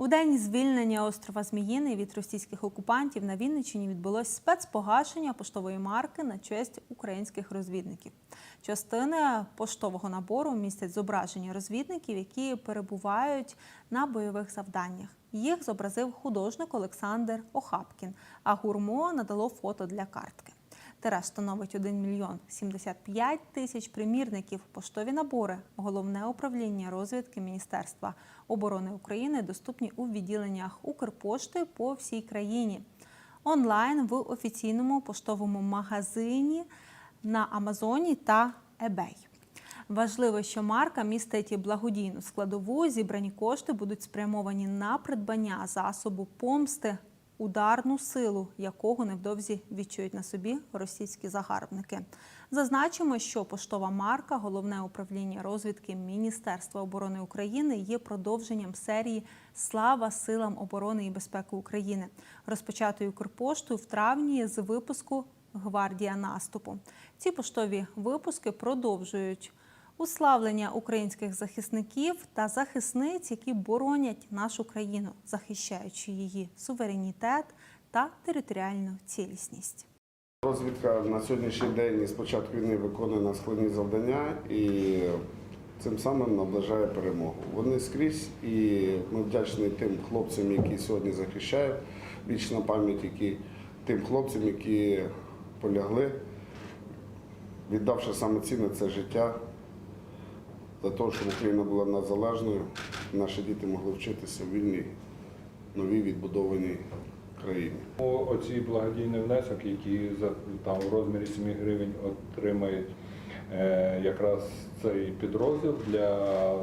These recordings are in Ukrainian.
У день звільнення острова Зміїний від російських окупантів на Вінниччині відбулось спецпогашення поштової марки на честь українських розвідників. Частини поштового набору містять зображення розвідників, які перебувають на бойових завданнях. Їх зобразив художник Олександр Охапкін, а гурмо надало фото для картки. Тираж становить 1 мільйон 75 тисяч примірників. Поштові набори. Головне управління розвідки Міністерства оборони України доступні у відділеннях Укрпошти по всій країні. Онлайн в офіційному поштовому магазині на Амазоні та eBay. Важливо, що марка містить благодійну складову. Зібрані кошти будуть спрямовані на придбання засобу помсти, ударну силу, якого невдовзі відчують на собі російські загарбники. Зазначимо, що поштова марка, головне управління розвідки Міністерства оборони України є продовженням серії Слава силам оборони і безпеки України, розпочатої Укрпоштою в травні з випуску Гвардія наступу. Ці поштові випуски продовжують уславлення українських захисників та захисниць, які боронять нашу країну, захищаючи її суверенітет та територіальну цілісність. Розвідка на сьогоднішній день з початку війни виконує складні завдання і цим самим наближає перемогу. Вони скрізь, і ми вдячні тим хлопцям, які сьогодні захищають. Вічна пам'ять які, тим хлопцям, які полягли, віддавши саме цінне це життя для того, щоб Україна була незалежною, наші діти могли вчитися в вільній, новій відбудованій країні. Оці благодійний внесок, які за там в розмірі 7 гривень отримають е, якраз цей підрозділ для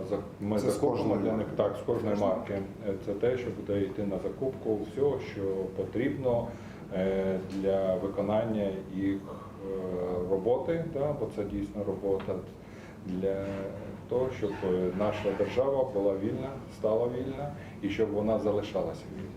за- ми Це закупимо для них так з кожної марки. Е, Це те, що буде йти на закупку всього, що потрібно е, для виконання їх роботи, да, бо це дійсно робота для того, щоб е, наша держава була вільна, стала вільна і щоб вона залишалася вільна.